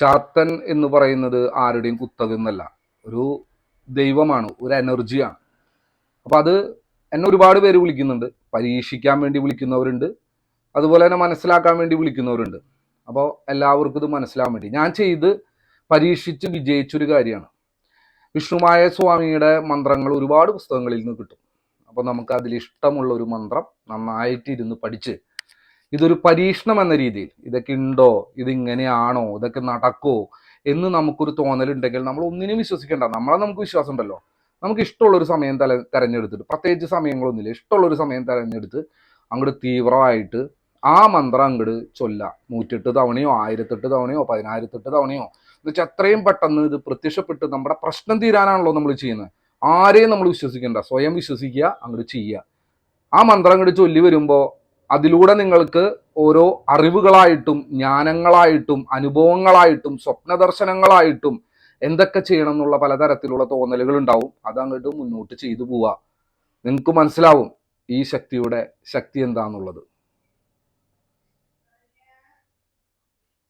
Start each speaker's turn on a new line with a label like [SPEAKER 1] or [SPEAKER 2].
[SPEAKER 1] ചാത്തൻ എന്ന് പറയുന്നത് ആരുടെയും കുത്തകെന്നല്ല ഒരു ദൈവമാണ് ഒരു എനർജിയാണ് അപ്പൊ അത് എന്നെ ഒരുപാട് പേര് വിളിക്കുന്നുണ്ട്. പരീക്ഷിക്കാൻ വേണ്ടി വിളിക്കുന്നവരുണ്ട്. അതുപോലെ തന്നെ മനസ്സിലാക്കാൻ വേണ്ടി വിളിക്കുന്നവരുണ്ട്. അപ്പോൾ എല്ലാവർക്കും ഇത് മനസ്സിലാകാൻ വേണ്ടി. ഞാൻ ചെയ്ത് പരീക്ഷിച്ച് വിജയിച്ചൊരു കാര്യമാണ്. വിഷ്ണുമായ സ്വാമിയുടെ മന്ത്രങ്ങൾ ഒരുപാട് പുസ്തകങ്ങളിൽ നിന്ന് കിട്ടും. അപ്പോൾ നമുക്ക് അതിൽ ഇഷ്ടമുള്ള ഒരു മന്ത്രം നന്നായിട്ട് ഇരുന്ന് പഠിച്ച് ഇതൊരു പരീക്ഷണം എന്ന രീതിയിൽ. ഇതൊക്കെ ഉണ്ടോ? ഇതിങ്ങനെയാണോ? ഇതൊക്കെ നടക്കോ എന്ന് നമുക്കൊരു തോന്നലുണ്ടെങ്കിൽ നമ്മൾ ഒന്നിനും വിശ്വസിക്കേണ്ട. നമ്മളെ നമുക്ക് വിശ്വാസം ഉണ്ടല്ലോ നമുക്ക് ഇഷ്ടമുള്ളൊരു സമയം തല തെരഞ്ഞെടുത്തിട്ട് പ്രത്യേകിച്ച് സമയങ്ങളൊന്നുമില്ല. ഇഷ്ടമുള്ളൊരു സമയം തെരഞ്ഞെടുത്ത് അങ്ങോട്ട് തീവ്രമായിട്ട് ആ മന്ത്രം അങ്ങോട്ട് ചൊല്ല. നൂറ്റെട്ട് തവണയോ ആയിരത്തെട്ട് തവണയോ പതിനായിരത്തെട്ട് തവണയോ. എന്നുവെച്ചാൽ അത്രയും പെട്ടെന്ന് ഇത് പ്രത്യക്ഷപ്പെട്ട് നമ്മുടെ പ്രശ്നം തീരാനാണല്ലോ നമ്മൾ ചെയ്യുന്നത്. ആരെയും നമ്മൾ വിശ്വസിക്കേണ്ട. സ്വയം വിശ്വസിക്കുക അങ്ങോട്ട് ചെയ്യുക. ആ മന്ത്രം അങ്ങോട്ട് ചൊല്ലി വരുമ്പോൾ അതിലൂടെ നിങ്ങൾക്ക് ഓരോ അറിവുകളായിട്ടും ജ്ഞാനങ്ങളായിട്ടും അനുഭവങ്ങളായിട്ടും സ്വപ്നദർശനങ്ങളായിട്ടും എന്തൊക്കെ ചെയ്യണം എന്നുള്ള പലതരത്തിലുള്ള തോന്നലുകൾ ഉണ്ടാവും. അതങ്ങോട്ട് മുന്നോട്ട് ചെയ്തു പോവുക. നിങ്ങൾക്ക് മനസ്സിലാവും ഈ ശക്തിയുടെ ശക്തി എന്താന്നുള്ളത്.